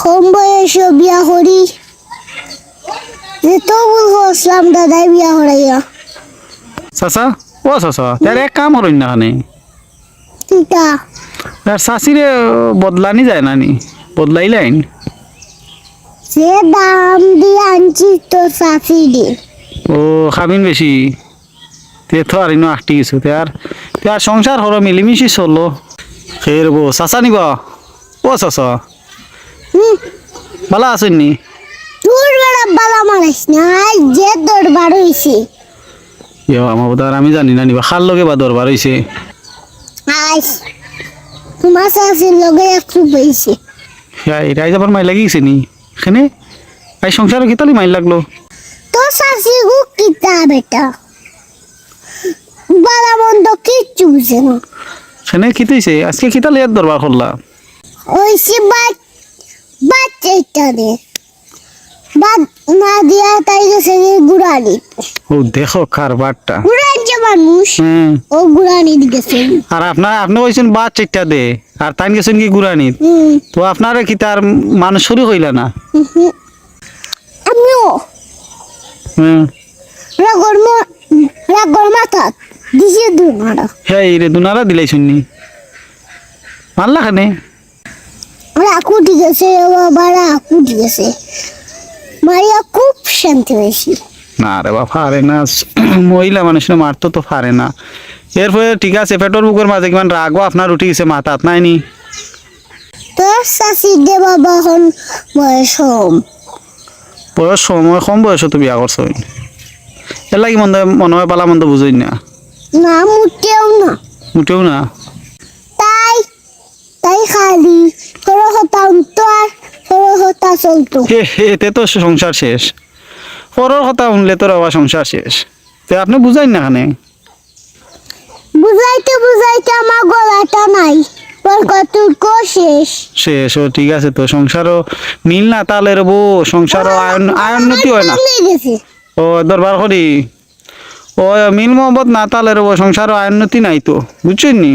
কম বয়সে বিয়া করি। যে তবুল হসলাম দাদাই বিয়া হরাইয়া চাচা ও চাচা তার এক কাম হরইন না খানে? তিতা। তার চাচিরে বদলানি যায় না নি? বদলাইলাইন যে দাম দিয়ে আনছি চাষি দিয়ে ও খাবিন বেশি। তে তো আর ইনো আটটি গেছো তার তার সংসার হর মিলিমিশি চলো ফের বো চাচা নিব? ও চাচা। ভালো আছেন নি? তোর বেড়া বালা মারাইস না যে দরবার হইছে। ইয়ে আমার বোধ আমি জানি না নিবা খার লগে বা দরবার হয়েছে আজ তোমার চাষির লগে একটু পেয়েছে এটাই যাবার মাই লাগিয়েছে নি? এখানে? এই সংসারে কিতালি মাইল লাগল? তোর চাষি গু কিতা বেটা? বালা মন্দ কিচ্ছু বুঝে না। এখানে কিতেছে আজকে কিতালি এর দরবার করলা? ওইসে বাচ বাচ্চা ইত্যাদি বাদ না দিয়া তাই গেছে যে গুড়ানি ও দেখো কারবারটা। গুড়ান যে মানুষ ও গুড়ানি গেছে আর আপনার আপনি কইছেন বাদ দে আর তাই গেছেন কি তো আপনারা কি তার মানুষ শুরু হইলা না? আমিও। হুম। রাগর ম- রাগর মাথা দিছে দুমারা হ্যাঁ রে দুনারা দিলাই শুননি। মারলা খানে ঠিক আছে বাবা ঠিক আছে মারিয়া খুব শান্তি হয়েছি না রে বা পারে না। মহিলা মানুষের মারতো তো পারে না। এরপরে ঠিক আছে পেটর বুকের মাঝে কিমান রাগও আপনার উঠে গেছে মাথাত নাই নি তোর শাশি দে বাবা হন বয়স হম বয়স সময় কম বয়স তো বিয়া করছ এর লাগি মন্দ মনে হয় পালা মন্দ বুঝই না। না মুটেও না। উঠেও না। খালি হতা উঠতো আর সরো হতা চলতো এতে তো সংসার শেষ। পরের কথা শুনলে তোর আবার সংসার শেষ। তে আপনি বুঝাই না খানে বুঝাইতে বুঝাইতে আমার গলাটা নাই। শেষ। শেষ ও ঠিক আছে তো সংসারও মিল না তাহলে রে বউ সংসারও আয়ন আয়ন্নতি হয় না। গেছে। ও দরবার করি। ও মিল মোহব্বত না তাহলে রে বউ সংসারও আয়ন্নতি নাই তো বুঝছেন নি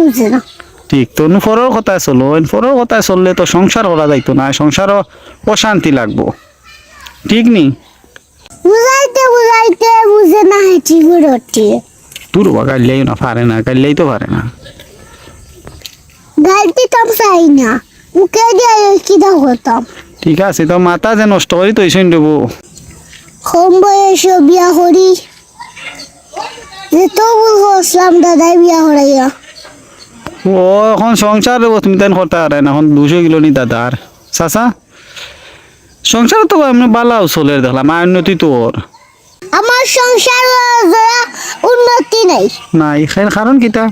বুঝে না। ঠিক তো ফরের কথায় চলো। ফরের কথায় চললে তো সংসার করা যাইতো না সংসারও অশান্তি লাগবো। ঠিক নি? বুঝাইতে বুঝাইতে বুঝে না হেঁটি গুড়টি তোর বা কাল্লাই না পারে না কাল্লাই তো পারে না। গালতি তো চাই না মুখে দিয়ে কিনা হতাম ঠিক আছে তো মাথা যে নষ্ট করি তো এইসব দেবো। কম বয়সে বিয়া করি। তবুল হসলাম দাদাই বিয়া হরাইয়া ও এখন সংসার তুমি তাই করতে পারে না এখন দুশো কিলো নি দাদার চাচা সংসার তো এমনি বালাও চলে দেখলাম আর উন্নতি তোর আমার সংসার উন্নতি নাই। না এখানে কারণ কিতা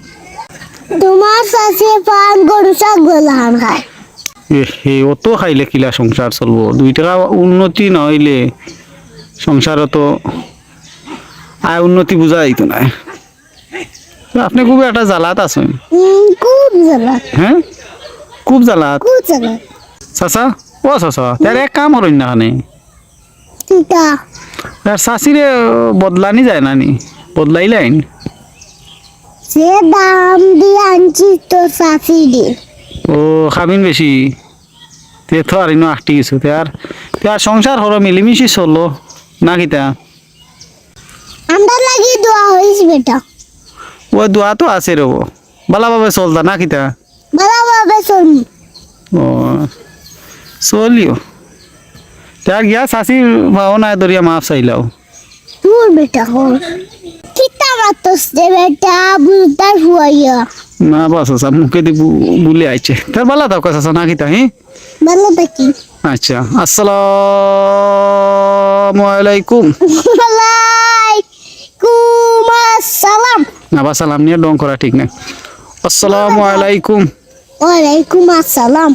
তোমার চাষে পান গরু ছাগল হান খায়। এ অত খাইলে কিলা সংসার চলবো দুই টাকা উন্নতি নইলে সংসারও তো আয় উন্নতি বুঝা যাইতো না আপনি খুব একটা জ্বালাত আছেন। খুব জ্বালা হ্যাঁ? খুব জ্বালাত? খুব জ্বালা চাচা? ও চাচা তার এক কাম হরইন না খানে তার চাচিরে বদলানি যায় না নি? বদলাইলাইন যে দাম দিয়ে আনছি তোর চাষি ও খাবিন বেশি। তে তো আর ইনো আটটি গেছো তার তার সংসার হর মিলিমিশি চলল। না কিতা আমরা লাগি দোয়া হইস বেটা ও দোয়া তো আছে রব বালাভাবে চলতা না কিতা ভালোভাবে চলবি ও চলিও তার গিয়া চাষির ভাও নাই দরিয়া মাছ চাইলাও তোর বেটা হল কিতা মাতস দে বেটা বুঝতার হুয়াইয়া না বাস আসা মুখে দি বলে আইছে তার বালা দাও কাছে না কিতা হ্যাঁ ভালো থাকি আচ্ছা আসসালামু আলাইকুম ওয়ালাইকুম আসসালাম। আবার সালাম নিয়ে ডং করা ঠিক না। আসসালামু আলাইকুম। ওয়ালাইকুম আসসালাম।